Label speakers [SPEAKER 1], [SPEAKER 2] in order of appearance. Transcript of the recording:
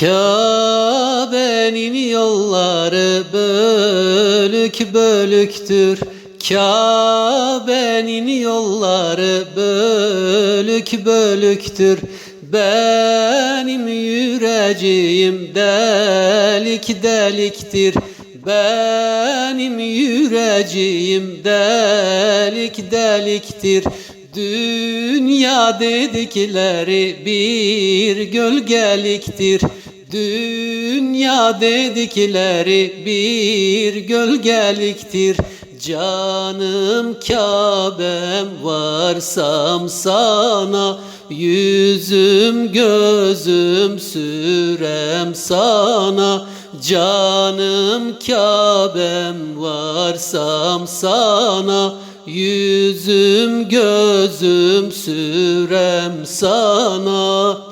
[SPEAKER 1] Kabe'nin yolları bölük bölüktür. Kabe'nin yolları bölük bölüktür. Benim yüreğim delik deliktir. Benim yüreğim delik deliktir Dünya dedikleri bir gölgeliktir. Dünya dedikleri bir gölgeliktir Canım Kabe'm varsam sana Yüzüm gözüm sürem sana. Canım Kabe'm varsam sana Yüzüm gözüm sürem sana